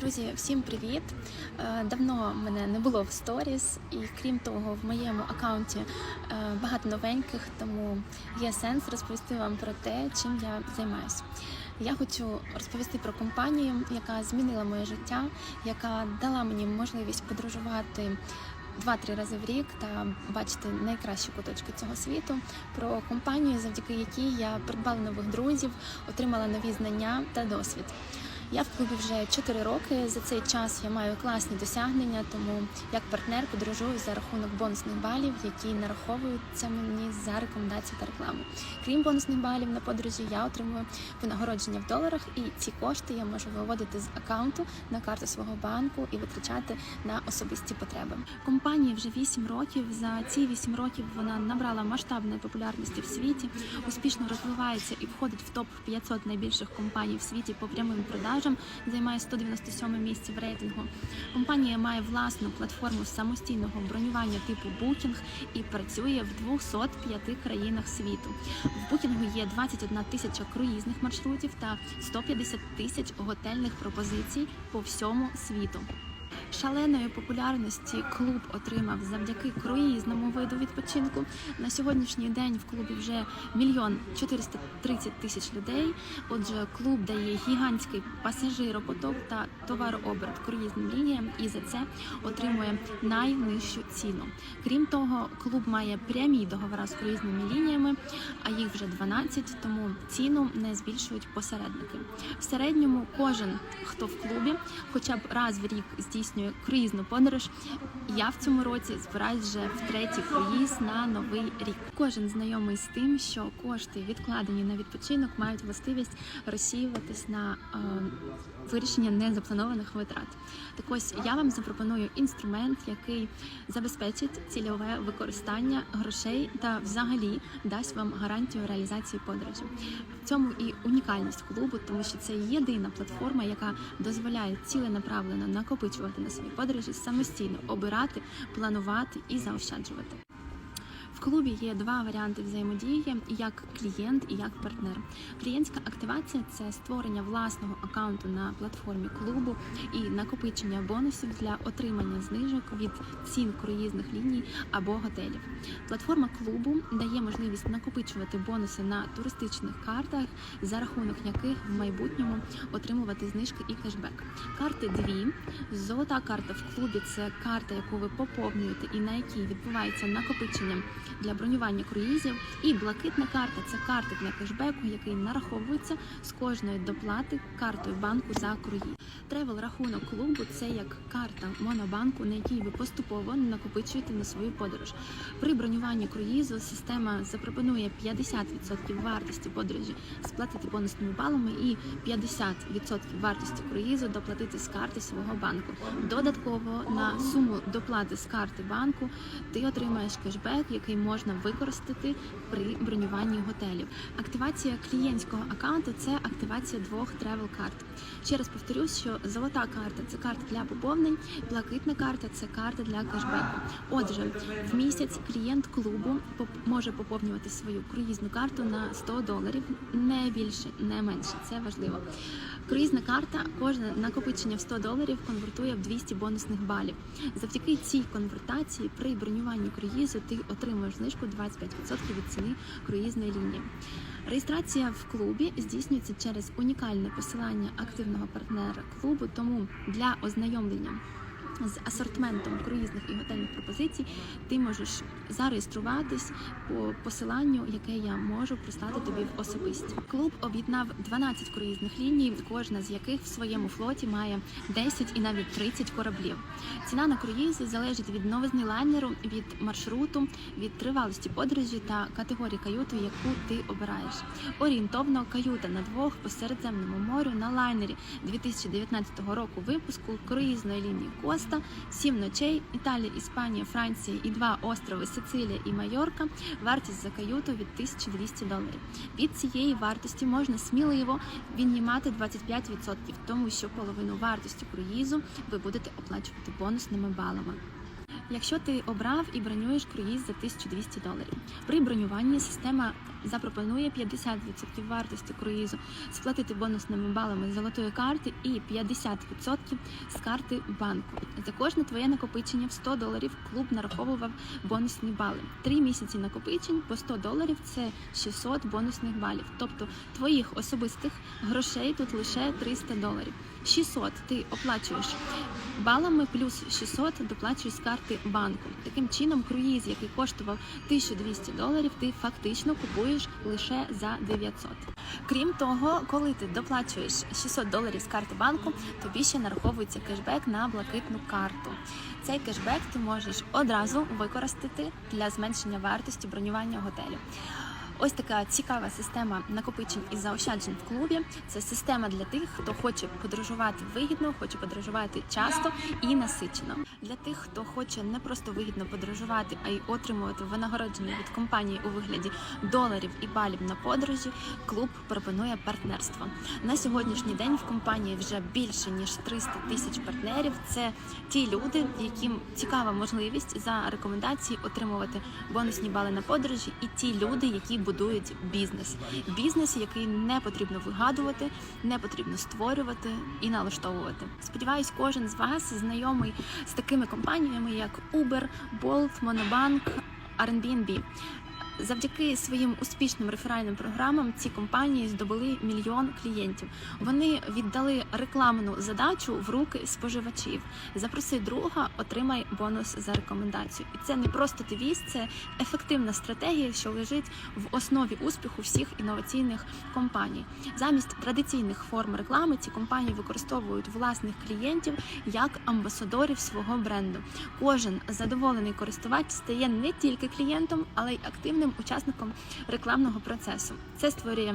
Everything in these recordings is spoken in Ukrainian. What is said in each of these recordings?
Друзі, всім привіт! Е, Давно мене не було в сторіс, і крім того, в моєму аккаунті е, багато новеньких, тому є сенс розповісти вам про те, чим я займаюся. Я хочу розповісти про компанію, яка змінила моє життя, яка дала мені можливість подорожувати. Два-три рази в рік та бачити найкращі куточки цього світу про компанію, завдяки якій я придбала нових друзів, отримала нові знання та досвід. Я в клубі вже 4 роки. За цей час я маю класні досягнення, тому як партнер подорожую за рахунок бонусних балів, які нараховуються мені за рекомендації та рекламу. Крім бонусних балів на подорожі, я отримую винагородження в доларах, і ці кошти я можу виводити з аккаунту на карту свого банку і витрачати на особисті потреби. Компанії вже 8 років. За ці 8 років вона набрала масштабної популярності в світі, успішно розвивається і входить в топ 500 найбільших компаній в світі по прямим продажам. Займає 197 місце в рейтингу. Компанія має власну платформу самостійного бронювання типу Booking і працює в 205 країнах світу. В букінгу є 21 тисяча круїзних маршрутів та 150 тисяч готельних пропозицій по всьому світу. Шаленої популярності клуб отримав завдяки круїзному виду відпочинку. На сьогоднішній день в клубі вже мільйон 430 тисяч людей. Отже, клуб дає гігантський пасажиропоток та товарооберт круїзним лініям і за це отримує найнижчу ціну. Крім того, клуб має прямі договори з круїзними лініями, а їх вже 12, тому ціну не збільшують посередники. В середньому кожен, хто в клубі, хоча б раз в рік здійснює круїзну подорож. Я в цьому році збираюсь вже в третій круїз на новий рік. Кожен знайомий з тим, що кошти, відкладені на відпочинок, мають властивість розсіюватись на е, вирішення незапланованих витрат. Так ось я вам запропоную інструмент, який забезпечить цільове використання грошей та взагалі дасть вам гарантію реалізації подорожі. В цьому і унікальність клубу, тому що це єдина платформа, яка дозволяє ціленаправлено накопичувати на свої подорожі самостійно, обирати, планувати і заощаджувати. В клубі є два варіанти взаємодії: як клієнт і як партнер. Клієнтська активація це створення власного аккаунту на платформі клубу і накопичення бонусів для отримання знижок від цін круїзних ліній або готелів. Платформа клубу дає можливість накопичувати бонуси на туристичних картах, за рахунок яких в майбутньому отримувати знижки і кешбек. Карти дві. Золота карта в клубі це карта, яку ви поповнюєте і на якій відбувається накопичення для бронювання круїзів. І блакитна карта це карта для кешбеку, який нараховується з кожної доплати картою банку за круїз. Тревел рахунок клубу це як карта монобанку, на якій ви поступово накопичуєте на свою подорож. При бронюванні круїзу система запропонує 50% вартості подорожі сплатити бонусними балами і 50% вартості круїзу доплатити з карти свого банку. Додатково на суму доплати з карти банку ти отримаєш кешбек, який можна використати при бронюванні готелів. Активація клієнтського аккаунту це активація двох тревел карт. Ще раз повторюсь, що золота карта це карта для поповнень, блакитна карта це карта для кешбеку. Отже, в місяць клієнт клубу може поповнювати свою круїзну карту на 100 доларів, не більше, не менше. Це важливо. Круїзна карта, кожне накопичення в 100 доларів конвертує в 200 бонусних балів. Завдяки цій конвертації при бронюванні круїзу ти отримуєш знижку 25% від ціни круїзної лінії. Реєстрація в клубі здійснюється через унікальне посилання активного партнера клубу, тому для ознайомлення. З асортиментом круїзних і готельних пропозицій ти можеш зареєструватись по посиланню, яке я можу прислати тобі в особисті. Клуб об'єднав 12 круїзних ліній, кожна з яких в своєму флоті має 10 і навіть 30 кораблів. Ціна на круїзи залежить від новизни лайнеру, від маршруту, від тривалості подорожі та категорії каюти, яку ти обираєш. Орієнтовно каюта на двох по Середземному морю на лайнері 2019 року випуску круїзної лінії Коста, 7 ночей, Італія, Іспанія, Франція і два острови Сицилія і Майорка. Вартість за каюту від 1200 доларів. Від цієї вартості можна сміливо віднімати 25%, тому що половину вартості круїзу ви будете оплачувати бонусними балами. Якщо ти обрав і бронюєш круїз за 1200 доларів, при бронюванні система запропонує 50% вартості круїзу сплатити бонусними балами золотої карти і 50% з карти банку. За кожне твоє накопичення в 100 доларів клуб нараховував бонусні бали. Три місяці накопичень по 100 доларів це 600 бонусних балів. Тобто твоїх особистих грошей тут лише 300 доларів. 600 ти оплачуєш балами, плюс 600 доплачуєш з карти банку. Таким чином, круїз, який коштував 1200 доларів, ти фактично купуєш лише за 900. Крім того, коли ти доплачуєш 600 доларів з карти банку, тобі ще нараховується кешбек на блакитну карту. Цей кешбек ти можеш одразу використати для зменшення вартості бронювання готелю. Ось така цікава система накопичень і заощаджень в клубі. Це система для тих, хто хоче подорожувати вигідно, хоче подорожувати часто і насичено. Для тих, хто хоче не просто вигідно подорожувати, а й отримувати винагородження від компанії у вигляді доларів і балів на подорожі. Клуб пропонує партнерство. На сьогоднішній день в компанії вже більше ніж 300 тисяч партнерів. Це ті люди, яким цікава можливість за рекомендації отримувати бонусні бали на подорожі, і ті люди, які будують бізнес. Бізнес, який не потрібно вигадувати, не потрібно створювати і налаштовувати. Сподіваюсь, кожен з вас знайомий з такими компаніями, як Uber, Bolt, Monobank, Airbnb. Завдяки своїм успішним реферальним програмам ці компанії здобули мільйон клієнтів. Вони віддали рекламну задачу в руки споживачів. Запроси друга, отримай бонус за рекомендацію. І це не просто девіз, це ефективна стратегія, що лежить в основі успіху всіх інноваційних компаній. Замість традиційних форм реклами ці компанії використовують власних клієнтів як амбасадорів свого бренду. Кожен задоволений користувач стає не тільки клієнтом, але й активним учасником рекламного процесу. Це створює.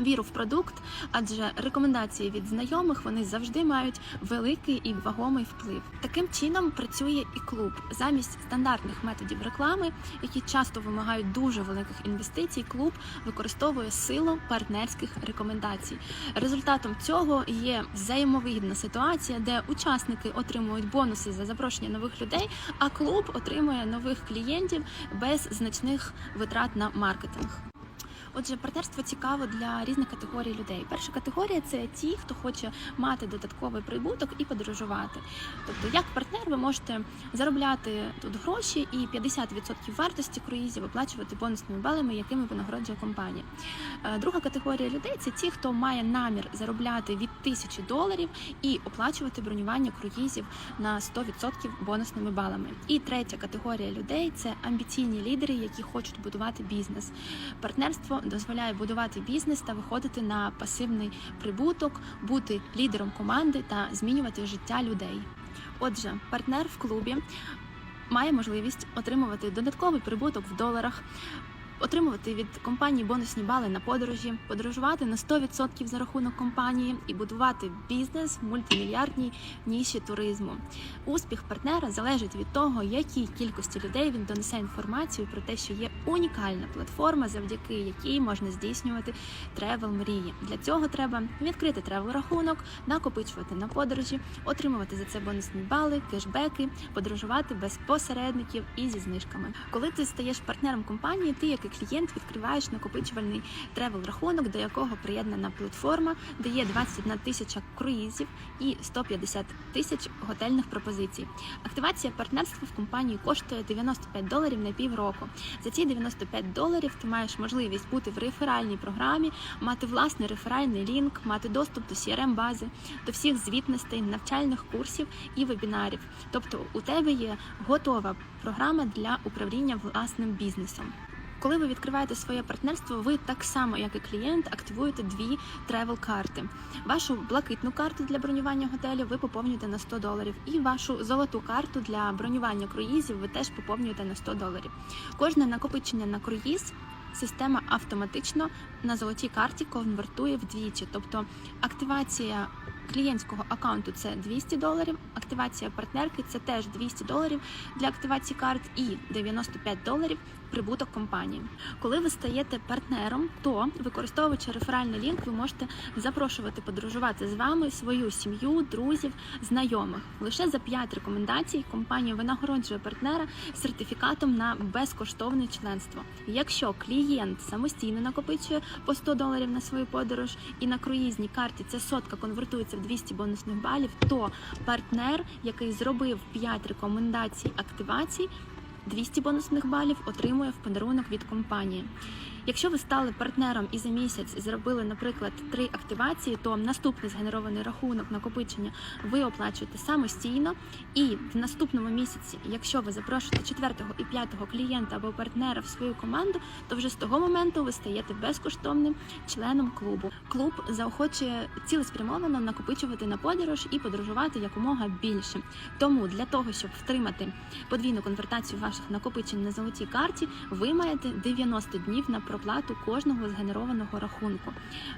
Віру в продукт, адже рекомендації від знайомих вони завжди мають великий і вагомий вплив. Таким чином працює і клуб замість стандартних методів реклами, які часто вимагають дуже великих інвестицій. Клуб використовує силу партнерських рекомендацій. Результатом цього є взаємовигідна ситуація, де учасники отримують бонуси за запрошення нових людей, а клуб отримує нових клієнтів без значних витрат на маркетинг. Отже, партнерство цікаво для різних категорій людей. Перша категорія це ті, хто хоче мати додатковий прибуток і подорожувати. Тобто, як партнер, ви можете заробляти тут гроші і 50% вартості круїзів оплачувати бонусними балами, якими винагороджує компанія. Е, Друга категорія людей це ті, хто має намір заробляти від тисячі доларів і оплачувати бронювання круїзів на 100% бонусними балами. І третя категорія людей це амбіційні лідери, які хочуть будувати бізнес. Партнерство дозволяє будувати бізнес та виходити на пасивний прибуток, бути лідером команди та змінювати життя людей. Отже, партнер в клубі має можливість отримувати додатковий прибуток в доларах. Отримувати від компанії бонусні бали на подорожі, подорожувати на 100% за рахунок компанії і будувати бізнес в мультимільярдній ніші туризму. Успіх партнера залежить від того, якій кількості людей він донесе інформацію про те, що є унікальна платформа, завдяки якій можна здійснювати тревел мрії. Для цього треба відкрити тревел рахунок, накопичувати на подорожі, отримувати за це бонусні бали, кешбеки, подорожувати без посередників і зі знижками. Коли ти стаєш партнером компанії, ти як клієнт відкриваєш накопичувальний тревел рахунок, до якого приєднана платформа, де є 21 тисяча круїзів і 150 тисяч готельних пропозицій. Активація партнерства в компанії коштує 95 доларів на півроку. За ці 95 доларів ти маєш можливість бути в реферальній програмі, мати власний реферальний лінк, мати доступ до crm бази, до всіх звітностей, навчальних курсів і вебінарів. Тобто у тебе є готова програма для управління власним бізнесом. Коли ви відкриваєте своє партнерство, ви так само, як і клієнт, активуєте дві тревел карти. Вашу блакитну карту для бронювання готелю ви поповнюєте на 100 доларів, і вашу золоту карту для бронювання круїзів ви теж поповнюєте на 100 доларів. Кожне накопичення на круїз. Система автоматично на золотій карті конвертує вдвічі, тобто активація клієнтського аккаунту це 200 доларів, активація партнерки це теж 200 доларів для активації карт і 95 доларів прибуток компанії. Коли ви стаєте партнером, то використовуючи реферальний лінк, ви можете запрошувати подорожувати з вами свою сім'ю, друзів, знайомих. Лише за 5 рекомендацій компанія винагороджує партнера сертифікатом на безкоштовне членство. Якщо клієнт самостійно накопичує по 100 доларів на свою подорож і на круїзній карті ця сотка конвертується в 200 бонусних балів, то партнер, який зробив 5 рекомендацій активацій, 200 бонусних балів отримує в подарунок від компанії. Якщо ви стали партнером і за місяць зробили, наприклад, три активації, то наступний згенерований рахунок накопичення ви оплачуєте самостійно. І в наступному місяці, якщо ви запрошуєте четвертого і п'ятого клієнта або партнера в свою команду, то вже з того моменту ви стаєте безкоштовним членом клубу. Клуб заохочує цілеспрямовано накопичувати на подорож і подорожувати якомога більше. Тому для того, щоб втримати подвійну конвертацію ваших накопичень на золотій карті, ви маєте 90 днів на проплату кожного згенерованого рахунку.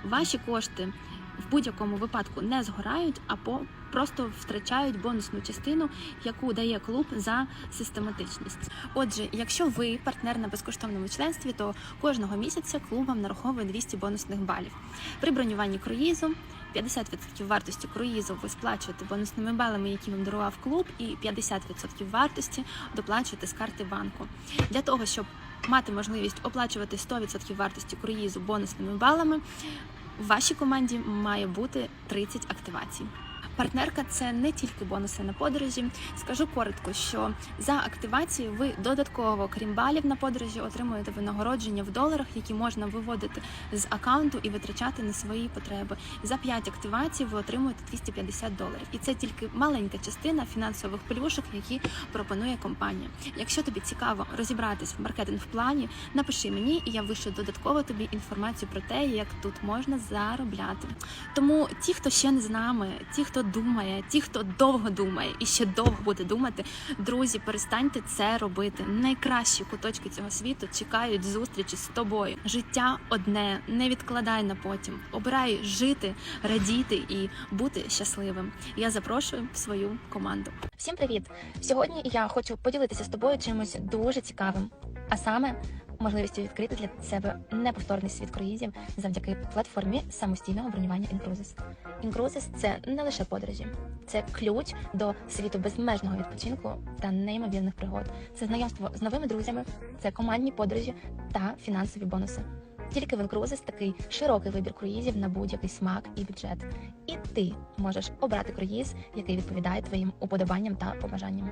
Ваші кошти в будь-якому випадку не згорають, а по просто втрачають бонусну частину, яку дає клуб за систематичність. Отже, якщо ви партнер на безкоштовному членстві, то кожного місяця клуб вам нараховує 200 бонусних балів. При бронюванні круїзу 50% вартості круїзу ви сплачуєте бонусними балами, які вам дарував клуб, і 50% вартості доплачуєте з карти банку. Для того, щоб мати можливість оплачувати 100% вартості круїзу бонусними балами, в вашій команді має бути 30 активацій. Партнерка це не тільки бонуси на подорожі. Скажу коротко, що за активацію ви додатково, крім балів на подорожі, отримуєте винагородження в доларах, які можна виводити з аккаунту і витрачати на свої потреби. За 5 активацій ви отримуєте 250 доларів. І це тільки маленька частина фінансових плюшок, які пропонує компанія. Якщо тобі цікаво розібратись в маркетинг плані, напиши мені, і я вишлю додатково тобі інформацію про те, як тут можна заробляти. Тому ті, хто ще не з нами, ті, хто думає, ті, хто довго думає і ще довго буде думати, друзі, перестаньте це робити. Найкращі куточки цього світу чекають зустрічі з тобою. Життя одне, не відкладай на потім. Обирай жити, радіти і бути щасливим. Я запрошую в свою команду. Всім привіт! Сьогодні я хочу поділитися з тобою чимось дуже цікавим, а саме можливістю відкрити для себе неповторний світ круїзів завдяки платформі самостійного бронювання Incruises. Incruises – це не лише подорожі, це ключ до світу безмежного відпочинку та неймовірних пригод. Це знайомство з новими друзями, це командні подорожі та фінансові бонуси. Тільки в Incruises такий широкий вибір круїзів на будь-який смак і бюджет. І ти можеш обрати круїз, який відповідає твоїм уподобанням та побажанням.